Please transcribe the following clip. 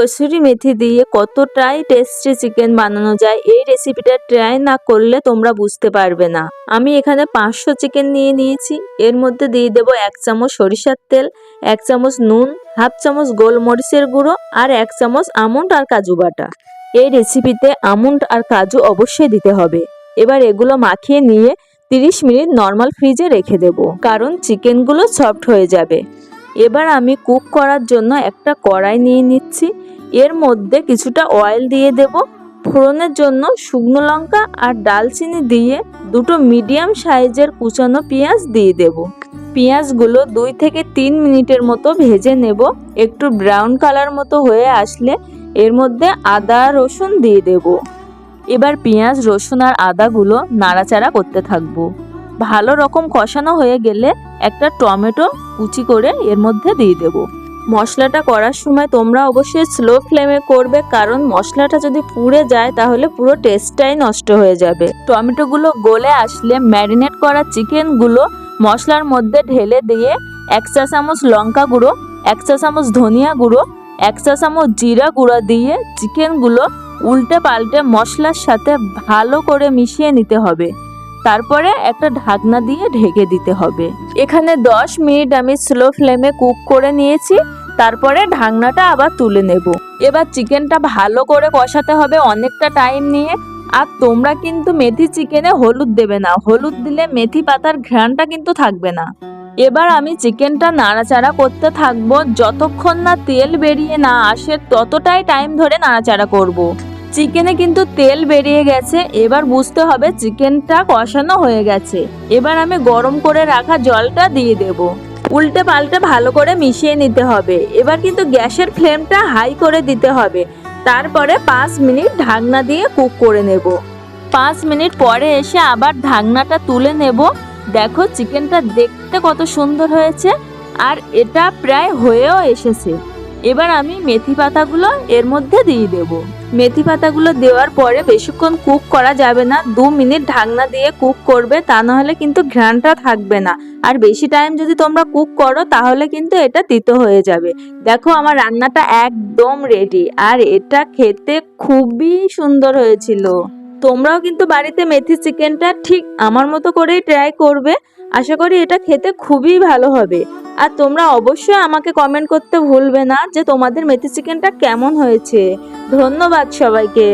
কসুরি মেথি দিয়ে কতটাই tasty chicken বানানো যায়, এই রেসিপিটা ট্রাই না করলে তোমরা বুঝতে পারবে না। আমি এখানে পাঁচশো চিকেন নিয়ে নিয়েছি, এর মধ্যে দিয়ে দেবো এক চামচ সরিষার তেল, এক চামচ নুন, হাফ চামচ গোলমরিচের গুঁড়ো আর এক চামচ আমন্ড আর কাজু বাটা। এই রেসিপিতে আমন্ড আর কাজু অবশ্যই দিতে হবে। এবার এগুলো মাখিয়ে নিয়ে 30 মিনিট নর্মাল ফ্রিজে রেখে দেব, কারণ চিকেনগুলো সফট হয়ে যাবে। এবার আমি কুক করার জন্য একটা কড়াই নিয়ে নিচ্ছি। এর মধ্যে কিছুটা অয়েল দিয়ে দেব। ফোড়নের জন্য শুকনো লঙ্কা আর ডালচিনি দিয়ে দুটো মিডিয়াম সাইজের কুচানো পেঁয়াজ দিয়ে দেব। পেঁয়াজগুলো দুই থেকে তিন মিনিটের মতো ভেজে নেব। একটু ব্রাউন কালার মতো হয়ে আসলে এর মধ্যে আদা, রসুন দিয়ে দেব। এবার পেঁয়াজ, রসুন আর আদাগুলো নাড়াচাড়া করতে থাকব। ভালো রকম কষানো হয়ে গেলে একটা টমেটো কুচি করে এর মধ্যে দিয়ে দেব। মশলাটা করার সময় তোমরা অবশ্যই স্লো ফ্লেমে করবে, কারণ মশলাটা যদি পুড়ে যায় তাহলে পুরো টেস্টটাই নষ্ট হয়ে যাবে। টমেটোগুলো গলে আসলে ম্যারিনেট করা চিকেনগুলো মশলার মধ্যে ঢেলে দিয়ে এক চা চামচ লঙ্কা গুঁড়ো, এক চা চামচ ধনিয়া গুঁড়ো, এক চা চামচ জিরা গুঁড়ো দিয়ে চিকেনগুলো উল্টে পাল্টে মশলার সাথে ভালো করে মিশিয়ে নিতে হবে। তারপরে একটা ঢাকনা দিয়ে ঢেকে দিতে হবে। এখানে 10 মিনিট আমি স্লো ফ্লেমে কুক করে নিয়েছি, তারপরে ঢাকনাটা আবার তুলে নেব। এবার চিকেনটা ভালো করে কষাতে হবে অনেকটা টাইম নিয়ে। আর তোমরা কিন্তু মেথি চিকেনে হলুদ দেবে না, হলুদ দিলে মেথি পাতার ঘ্রাণটা কিন্তু থাকবে না। এবার আমি চিকেনটা নাড়াচাড়া করতে থাকব, যতক্ষণ না তেল বেরিয়ে না আসে ততটাই টাইম ধরে নাড়াচাড়া করব। চিকেনে কিন্তু তেল বেরিয়ে গেছে, এবার বুঝতে হবে চিকেনটা কষানো হয়ে গেছে। এবার আমি গরম করে রাখা জলটা দিয়ে দেব। উল্টে পাল্টে ভালো করে মিশিয়ে নিতে হবে। এবার কিন্তু গ্যাসের ফ্লেমটা হাই করে দিতে হবে। তারপরে পাঁচ মিনিট ঢাকনা দিয়ে কুক করে নেব। পাঁচ মিনিট পরে এসে আবার ঢাকনাটা তুলে নেব। দেখো চিকেনটা দেখতে কত সুন্দর হয়েছে, আর এটা প্রায় হয়েও এসেছে। এবার আমি মেথি পাতাগুলো এর মধ্যে দিয়ে দেব। মেথি পাতাগুলো দেওয়ার পরে বেশিক্ষণ কুক করা যাবে না। দু মিনিট ঢাকনা দিয়ে কুক করবে, তা নাহলে কিন্তু ঘ্রাণটা থাকবে না। আর বেশি টাইম যদি তোমরা কুক করো, তাহলে কিন্তু এটা তিতো হয়ে যাবে। দেখো আমার রান্নাটা একদম রেডি আর এটা খেতে খুবই সুন্দর হয়েছিল। তোমরাও কিন্তু বাড়িতে মেথি চিকেনটা ঠিক আমার মতো করেই ট্রাই করবে। আশা করি এটা খেতে খুবই ভালো হবে। আর তোমরা অবশ্যই আমাকে কমেন্ট করতে ভুলবে না যে তোমাদের মেথি চিকেনটা কেমন হয়েছে। ধন্যবাদ সবাইকে।